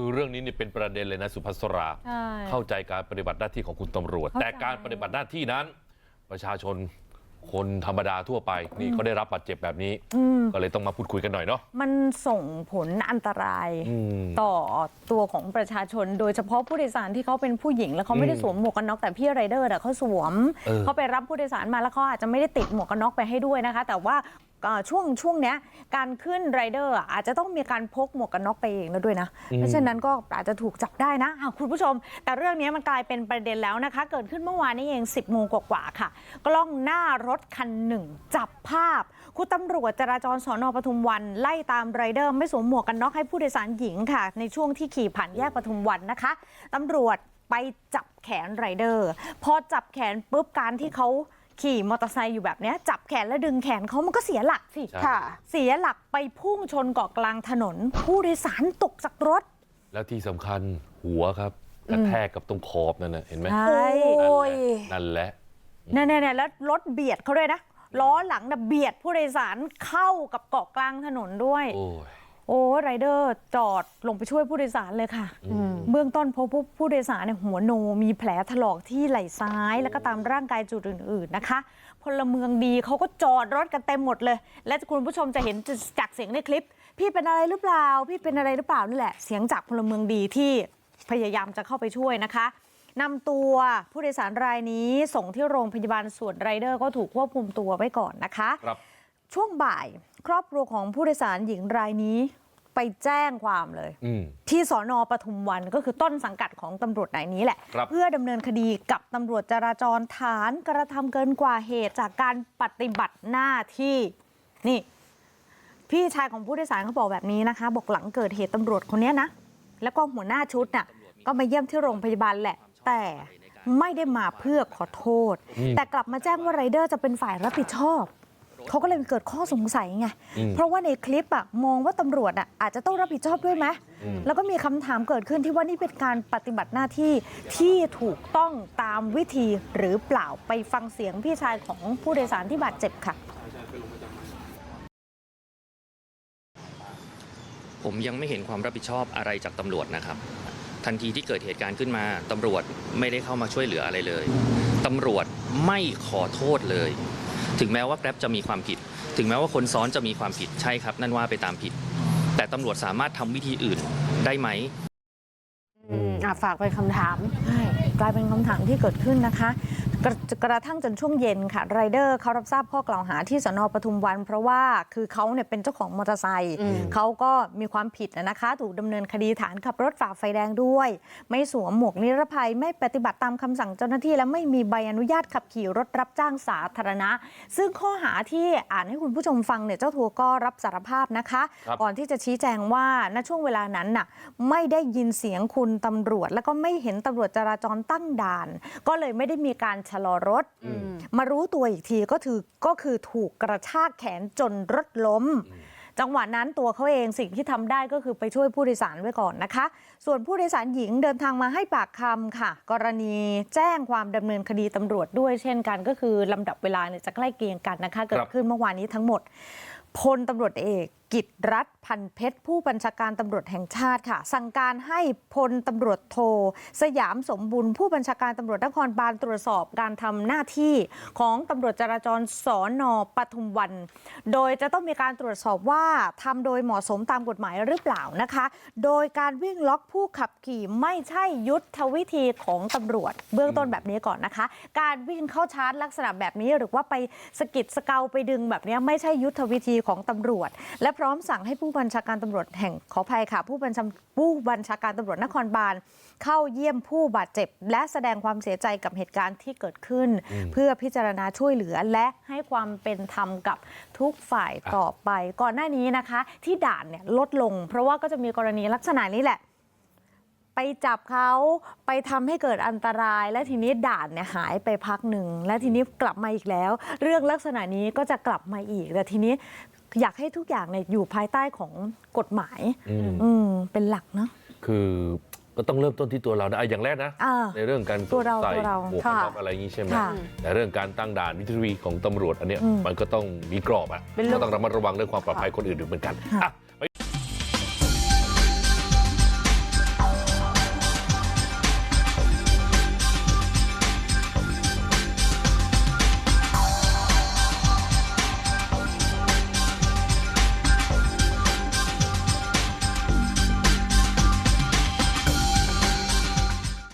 คือเรื่องนี้นี่เป็นประเด็นเลยนะสุภัสรา ใช่ เข้าใจการปฏิบัติหน้าที่ของคุณตำรวจ เข้าใจ แต่การปฏิบัติหน้าที่นั้น ประชาชนคนธรรมดาทั่วไป นี่เขาได้รับบาดเจ็บแบบนี้ อืม ก็เลยต้องมาพูดคุยกันหน่อยเนาะมันส่งผลอันตรายอืม ต่อตัวของประชาชน โดยเฉพาะผู้โดยสารที่เขาเป็นผู้หญิง แล้วเขาไม่ได้อืมสวมหมวกกันน็อกแต่พี่ไรเดอร์น่ะเขาสวมเออ เขาไปรับผู้โดยสารมาแล้วเขาอาจจะไม่ได้ติดหมวกกันน็อกไปให้ด้วยนะคะ แต่ว่าเอ่อ ช่วงช่วงเนี้ยการขึ้นไรเดอร์อาจจะต้องมีการพกหมวกกันน็อกไปเองแล้วด้วยนะเพราะฉะนั้นก็อาจจะถูกจับได้นะอ้าวคุณผู้ชม แต่เรื่องนี้มันกลายเป็นประเด็นแล้วนะคะ เกิดขึ้นเมื่อวานนี้เอง 10โมงกว่าๆค่ะ กล้องหน้ารถคันหนึ่ง จับภาพ คุณตำรวจจราจรสอนอปทุมวัน ไล่ตามไรเดอร์ไม่สวมหมวกกันน็อกให้ผู้โดยสารหญิงค่ะ ในช่วงที่ขี่ผ่านแยกปทุมวันนะคะตำรวจไปจับแขนไรเดอร์พอจับแขนปุ๊บการที่เขา ขี่มอเตอร์ไซค์อยู่แบบเนี้ยจับแขนแล้วดึงแขนเขามันก็เสียหลักสิใช่ ค่ะ เสียหลักไปพุ่งชนเกาะกลางถนน ผู้โดยสารตกจากรถ แล้วที่สำคัญหัวครับกระแทกกับตรงขอบนั่นนะเห็นไหมใช่นั่นแหละเนี่ยเนี่ยเนี่ยแล้วรถเบียดเขาด้วยนะล้อหลังน่ะเบียดผู้โดยสารเข้ากับเกาะกลางถนนด้วย โอ้ย โอ้ไรเดอร์จอดลงไปช่วยผู้โดยสารเลยค่ะ เบื้องต้นพบผู้ผู้โดยสารเนี่ยหัวโนมีแผลถลอกที่ไหล่ซ้าย แล้วก็ตามร่างกายจุดอื่น ๆนะคะ พลเมืองดีเขาก็จอดรถกันเต็มหมดเลย และคุณผู้ชมจะเห็นจากเสียงในคลิป พี่เป็นอะไรหรือเปล่า พี่เป็นอะไรหรือเปล่านี่แหละ เสียงจากพลเมืองดีที่พยายามจะเข้าไปช่วยนะคะนำตัวผู้โดยสารรายนี้ส่งที่โรงพยาบาลส่วนไรเดอร์ก็ถูกควบคุมตัวไว้ก่อนนะคะครับ ช่วงบ่ายครอบครัวของผู้โดยสารหญิงรายนี้ไปแจ้งความเลยอืมที่สอนอปทุมวันก็คือต้นสังกัดของตำรวจนายนี้แหละครับเพื่อดำเนินคดีกับตำรวจจราจรฐานกระทำเกินกว่าเหตุจากการปฏิบัติหน้าที่นี่ พี่ชายของผู้โดยสารเขาบอกแบบนี้นะคะ บอกหลังเกิดเหตุตำรวจคนเนี้ยนะ แล้วก็หัวหน้าชุดน่ะก็มาเยี่ยมที่โรงพยาบาลแหละ แต่ไม่ได้มาเพื่อขอโทษอืมแต่กลับมาแจ้งว่าไรเดอร์จะเป็นฝ่ายรับผิดชอบ เขาก็เลยเกิดข้อสงสัยไงอืมเพราะว่าในคลิปอะมองว่าตำรวจอะอาจจะต้องรับผิดชอบด้วยไหมอืมแล้วก็มีคำถามเกิดขึ้นที่ว่านี่เป็นการปฏิบัติหน้าที่ที่ถูกต้องตามวิธีหรือเปล่าไปฟังเสียงพี่ชายของผู้โดยสารที่บาดเจ็บค่ะ ผมยังไม่เห็นความรับผิดชอบอะไรจากตำรวจนะครับ ทันทีที่เกิดเหตุการณ์ขึ้นมาตำรวจไม่ได้เข้ามาช่วยเหลืออะไรเลยตำรวจไม่ขอโทษเลย ถึงแม้ว่าแกร็บจะมีความผิด ถึงแม้ว่าคนซ้อนจะมีความผิดใช่ครับ นั่นว่าไปตามผิด แต่ตำรวจสามารถทำวิธีอื่นได้ไหม อืมอะฝากไปนคำถามใช่กลายเป็นคำถามที่เกิดขึ้นนะคะ กระกระทั่งจนช่วงเย็นค่ะไรเดอร์เขารับทราบข้อกล่าวหาที่สนปทุมวัน เพราะว่าคือเขาเนี่ยเป็นเจ้าของมอเตอร์ไซค์อืมเขาก็มีความผิดนะคะ ถูกดำเนินคดีฐานขับรถฝ่าไฟแดงด้วย ไม่สวมหมวกนิรภัยไม่ปฏิบัติตามคำสั่งเจ้าหน้าที่ และไม่มีใบอนุญาตขับขี่รถรับจ้างสาธารณะ ซึ่งข้อหาที่อ่านให้คุณผู้ชมฟังเนี่ยเจ้าตัวก็รับสารภาพนะคะครับก่อนที่จะชี้แจงว่าณช่วงเวลานั้นน่ะไม่ได้ยินเสียงคุณตำรวจ แล้วก็ไม่เห็นตำรวจจราจรตั้งด่าน ก็เลยไม่ได้มีการชะลอรถอืมมารู้ตัวอีกทีก็คือก็คือถูกกระชากแขนจนรถล้ม จังหวะนั้นตัวเขาเองสิ่งที่ทำได้ก็คือไปช่วยผู้โดยสารไว้ก่อนนะคะ ส่วนผู้โดยสารหญิงเดินทางมาให้ปากคำค่ะ กรณีแจ้งความดำเนินคดีตำรวจด้วยเช่นกันก็คือลำดับเวลาเนี่ยจะใกล้เคียงกันนะคะ เกิดขึ้นเมื่อวานนี้ทั้งหมด พลตำรวจเอกกิตรัฐพันเพชร ผู้บัญชาการตำรวจแห่งชาติค่ะ สั่งการให้พลตำรวจโท สยามสมบุญผู้บัญชาการตำรวจนครบาลตรวจสอบการทำหน้าที่ของตำรวจจราจรสอนอปทุมวัน โดยจะต้องมีการตรวจสอบว่าทำโดยเหมาะสมตามกฎหมายหรือเปล่านะคะ โดยการวิ่งล็อกผู้ขับขี่ไม่ใช่ยุทธวิธีของตำรวจ เบื้องต้นแบบนี้ก่อนนะคะ การวิ่งเข้าชาร์จลักษณะแบบนี้หรือว่าไปสกิดสเกาไปดึงแบบนี้ไม่ใช่ยุทธวิธีของตำรวจ และพร้อมสั่งให้ผู้บัญชาการตำรวจแห่งขออภัยค่ะ ผู้บัญชาผู้บัญชาการตำรวจนครบาลเข้าเยี่ยมผู้บาดเจ็บ และแสดงความเสียใจกับเหตุการณ์ที่เกิดขึ้น เพื่อพิจารณาช่วยเหลือและให้ความเป็นธรรมกับทุกฝ่ายต่อไป ก่อนหน้านี้นะคะ ที่ด่านเนี่ยลดลง เพราะว่าก็จะมีกรณีลักษณะนี้แหละ ไปจับเขาไปทำให้เกิดอันตราย และทีนี้ด่านเนี่ยหายไปพักหนึ่ง และทีนี้กลับมาอีกแล้ว เรื่องลักษณะนี้ก็จะกลับมาอีกแต่ทีนี้อยากให้ทุกอย่างเนี่ยอยู่ภายใต้ของกฎหมายอืมอืมเป็นหลักเนาะคือก็ต้องเริ่มต้นที่ตัวเรานะอะอย่างแรกนะอ่าในเรื่องการตัวเราใส่ตัวเราหมวกกันค่ะน็อกอะไรอย่างนี้ใช่ไหมค่ะแต่เรื่องการตั้งด่านวิทยุของตำรวจอันเนี้ยอืมมันก็ต้องมีกรอบอะเป็นเรื่ก็องต้องระมัดระวังเรื่องความปลอดภัยคนอื่นด้วยเหมือนกันค่ะอะ